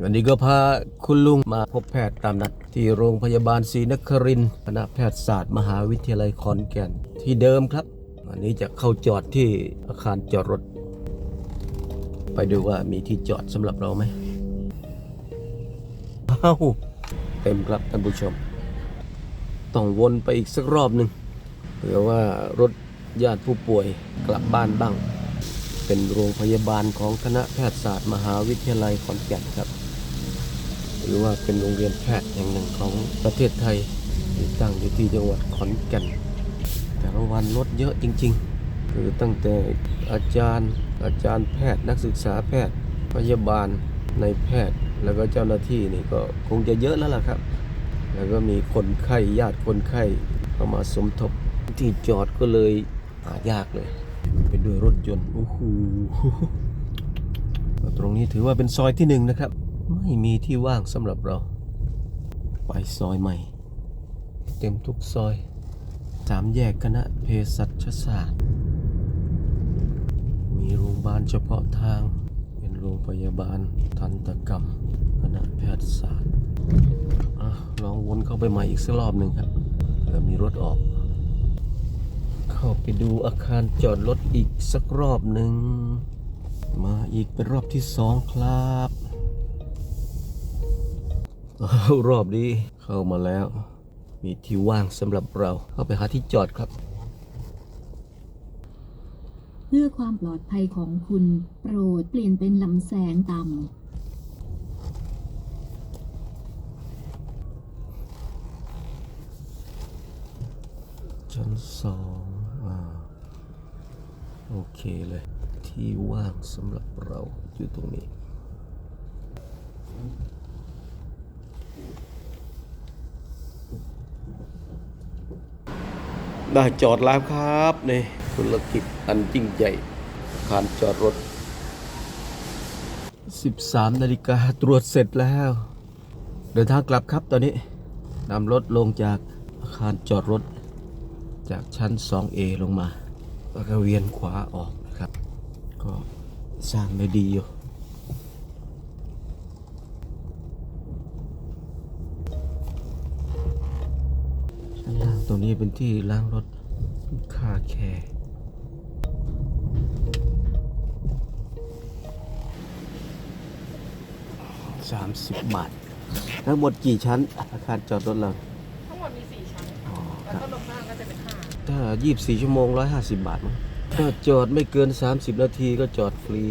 วันนี้ก็พาคุณลุงมาพบแพทย์ตามนัด ที่โรงพยาบาลศรีนครินทร์คณะแพทยศาสตร์ มหาวิทยาลัยขอนแก่นที่เดิมครับ วันนี้จะเข้าจอดที่อาคารจอดรถ ไปดูว่ามีที่จอดสำหรับเราไหมอ้าวเต็มครับท่านผู้ชม ต้องวนไปอีกสักรอบหนึ่งเผื่อว่ารถญาติผู้ป่วยกลับบ้านบ้าง เป็นโรงพยาบาลของคณะแพทยศาสตร์มหาวิทยาลัยขอนแก่นครับ หรือว่าเป็นโรงเรียนแพทย์แห่งหนึ่งของประเทศไทยที่ตั้งอยู่ที่จังหวัดขอนแก่น แต่ละวันรถเยอะจริง ๆ คือตั้งแต่อาจารย์ อาจารย์แพทย์นักศึกษาแพทย์พยาบาลในแพทย์แล้วก็เจ้าหน้าที่นี่ก็คงจะเยอะแล้วล่ะครับ แล้วก็มีคนไข้ญาติคนไข้เข้ามาสมทบที่จอดก็เลยหายากเลย ด้วยรถยนต์โอ้โหตรงนี้ถือว่าเป็นซอยที่หนึ่งนะครับ ไม่มีที่ว่างสำหรับเรา ไปซอยใหม่ เต็มทุกซอยสามแยกคณะเภสัชศาสตร์ มีโรงพยาบาลเฉพาะทาง เป็นโรงพยาบาลทันตกรรม คณะแพทยศาสตร์อลองวนเข้าไปใหม่อีกสักรอบหนึ่งครับเผื่อมีรถออก เข้าไปดูอาคารจอดรถอีกสักรอบหนึ่ง มาอีกเป็นรอบที่สองครับอ้าวรอบนี้เข้ามาแล้ว มีที่ว่างสำหรับเราเข้าไปหาที่จอดครับ เพื่อความปลอดภัยของคุณ โปรดเปลี่ยนเป็นลำแสงต่ชั้นสองอ่า โอเคเลย ที่ว่างสำหรับเราอยู่ตรงนี้ ได้จอดแล้วครับในธุรกิจอันยิ่งใหญ่อาคารจอดรถ 13 นาฬิกาตรวจเสร็จแล้ว เดินทางกลับครับตอนนี้นำรถลงจากอาคารจอดรถ จากชั้น 2A ลงมา แล้วก็เวียนขวาออกนะครับ ก็สร้างได้ดีอยู่ชั้นล่างตรงนี้เป็นที่ล้างรถคาแคร์สามสิบบาท ทั้งหมดกี่ชั้นอาคารจอดรถเรา ถ้า 24 ชั่วโมง 150 บาทมั้งถ้าจอดไม่เกิน 30 นาทีก็จอดฟรี